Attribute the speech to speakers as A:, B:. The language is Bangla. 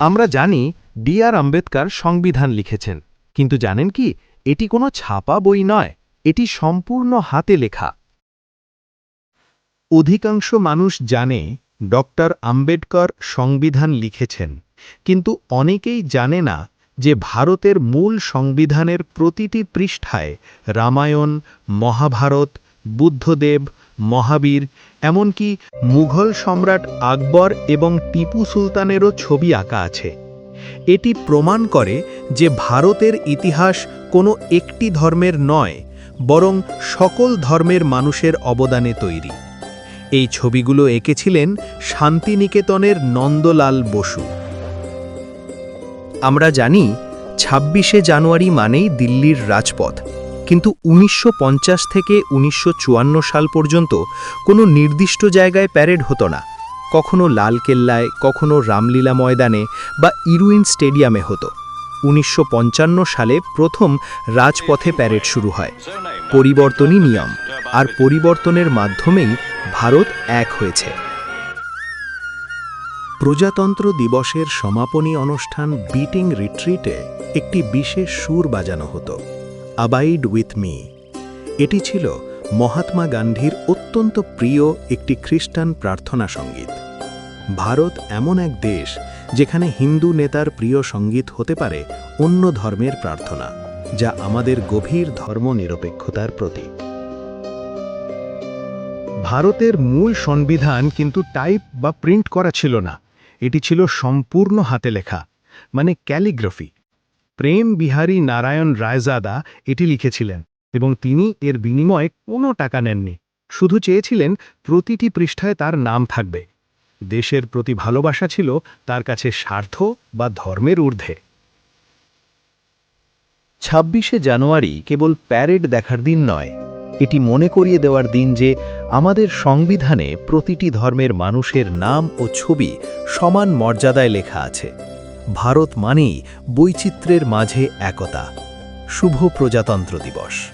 A: আমরা জানি ডি আর আম্বেদকর সংবিধান লিখেছেন। কিন্তু জানেন কি, এটি কোনো ছাপা বই নয়, এটি সম্পূর্ণ হাতে লেখা। অধিকাংশ মানুষ জানে ডক্টর আম্বেদকর সংবিধান লিখেছেন, কিন্তু অনেকেই জানে না যে ভারতের মূল সংবিধানের প্রতিটি পৃষ্ঠায় রামায়ণ, মহাভারত, বুদ্ধদেব মহাবীর, এমনকি মুঘল সম্রাট আকবর এবং টিপু সুলতানেরও ছবি আঁকা আছে। এটি প্রমাণ করে যে ভারতের ইতিহাস কোনো একটি ধর্মের নয়, বরং সকল ধর্মের মানুষের অবদানে তৈরি। এই ছবিগুলো এঁকেছিলেন শান্তিনিকেতনের নন্দলাল বসু। আমরা জানি, ছাব্বিশে জানুয়ারি মানেই দিল্লির রাজপথ। কিন্তু উনিশশো পঞ্চাশ থেকে উনিশশো চুয়ান্ন সাল পর্যন্ত কোনো নির্দিষ্ট জায়গায় প্যারেড হতো না। কখনো লালকেল্লায়, কখনো রামলীলা ময়দানে বা ইরুইন স্টেডিয়ামে হতো। উনিশশো পঞ্চান্ন সালে প্রথম রাজপথে প্যারেড শুরু হয়। পরিবর্তনই নিয়ম, আর পরিবর্তনের মাধ্যমেই ভারত এক হয়েছে। প্রজাতন্ত্র দিবসের সমাপনী অনুষ্ঠান বিটিং রিট্রিটে একটি বিশেষ সুর বাজানো হতো। আবাইড উইথ মি এটি ছিল মহাত্মা গান্ধীর অত্যন্ত প্রিয় একটি খ্রিস্টান প্রার্থনা সংগীত। ভারত এমন এক দেশ যেখানে হিন্দু নেতার প্রিয় সংগীত হতে পারে অন্য ধর্মের প্রার্থনা, যা আমাদের গভীর ধর্মনিরপেক্ষতার প্রতীক। ভারতের মূল সংবিধান কিন্তু টাইপ বা প্রিন্ট করা ছিল না। এটি ছিল সম্পূর্ণ হাতে লেখা মানে ক্যালিগ্রাফি। প্রেম বিহারী নারায়ণ রায়জাদা এটি লিখেছিলেন এবং তিনি এর বিনিময়ে কোনো টাকা নেননি। শুধু চেয়েছিলেন প্রতিটি পৃষ্ঠায় তার নাম থাকবে। দেশের প্রতি ভালোবাসা ছিল তার কাছে স্বার্থ বা ধর্মের ঊর্ধ্বে। ছাব্বিশে জানুয়ারি কেবল প্যারেড দেখার দিন নয়, এটি মনে করিয়ে দেওয়ার দিন যে আমাদের সংবিধানে প্রতিটি ধর্মের মানুষের নাম ও ছবি সমান মর্যাদায় লেখা আছে। ভারত মানেই বৈচিত্র্যের মাঝে একতা। শুভ প্রজাতন্ত্র দিবস।